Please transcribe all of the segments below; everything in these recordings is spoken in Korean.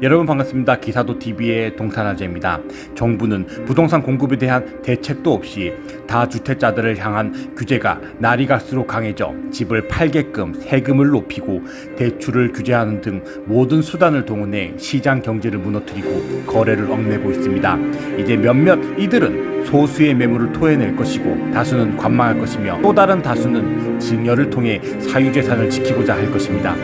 여러분 반갑습니다. 기사도 TV의 동산아재입니다. 정부는 부동산 공급에 대한 대책도 없이 다주택자들을 향한 규제가 날이 갈수록 강해져 집을 팔게끔 세금을 높이고 대출을 규제하는 등 모든 수단을 동원해 시장 경제를 무너뜨리고 거래를 얽매고 있습니다. 이제 몇몇 이들은 소수의 매물을 토해낼 것이고 다수는 관망할 것이며 또 다른 다수는 증여를 통해 사유재산을 지키고자 할 것입니다.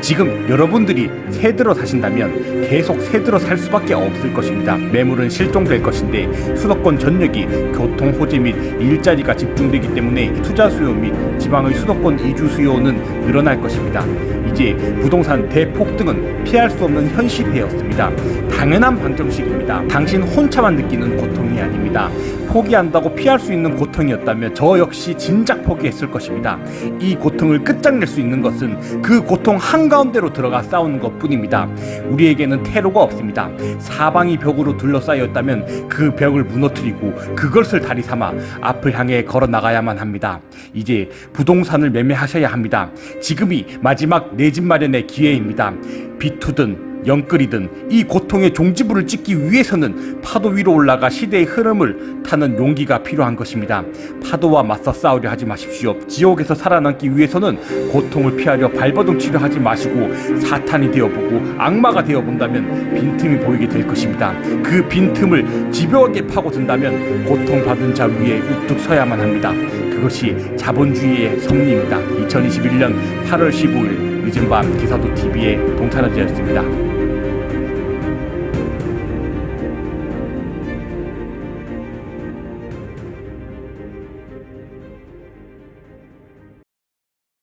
지금 여러분들이 새 들어 사신다면 계속 새 들어 살 수밖에 없을 것입니다. 매물은 실종될 것인데 수도권 전역이 교통 호재 및 일자리가 집중되기 때문에 투자 수요 및 지방의 수도권 이주 수요는 늘어날 것입니다. 이제 부동산 대폭등은 피할 수 없는 현실이었습니다. 당연한 방정식입니다. 당신 혼자만 느끼는 고통이 아닙니다. 포기한다고 피할 수 있는 고통이었다면 저 역시 진작 포기했을 것입니다. 이 고통을 끝장낼 수 있는 것은 그 고통 한가운데로 들어가 싸우는 것 뿐입니다. 우리에게는 테러가 없습니다. 사방이 벽으로 둘러싸였다면 그 벽을 무너뜨리고 그것을 다리 삼아 앞을 향해 걸어 나가야만 합니다. 이제 부동산을 매매하셔야 합니다. 지금이 마지막 내 집 마련의 기회입니다. 비투든 영끌이든 이 고통의 종지부를 찍기 위해서는 파도 위로 올라가 시대의 흐름을 타는 용기가 필요한 것입니다. 파도와 맞서 싸우려 하지 마십시오. 지옥에서 살아남기 위해서는 고통을 피하려 발버둥 치려 하지 마시고 사탄이 되어보고 악마가 되어본다면 빈틈이 보이게 될 것입니다. 그 빈틈을 집요하게 파고든다면 고통받은 자 위에 우뚝 서야만 합니다. 그것이 자본주의의 섭리입니다. 2021년 8월 15일 늦은 밤 기사도 TV의 동탄아지였습니다.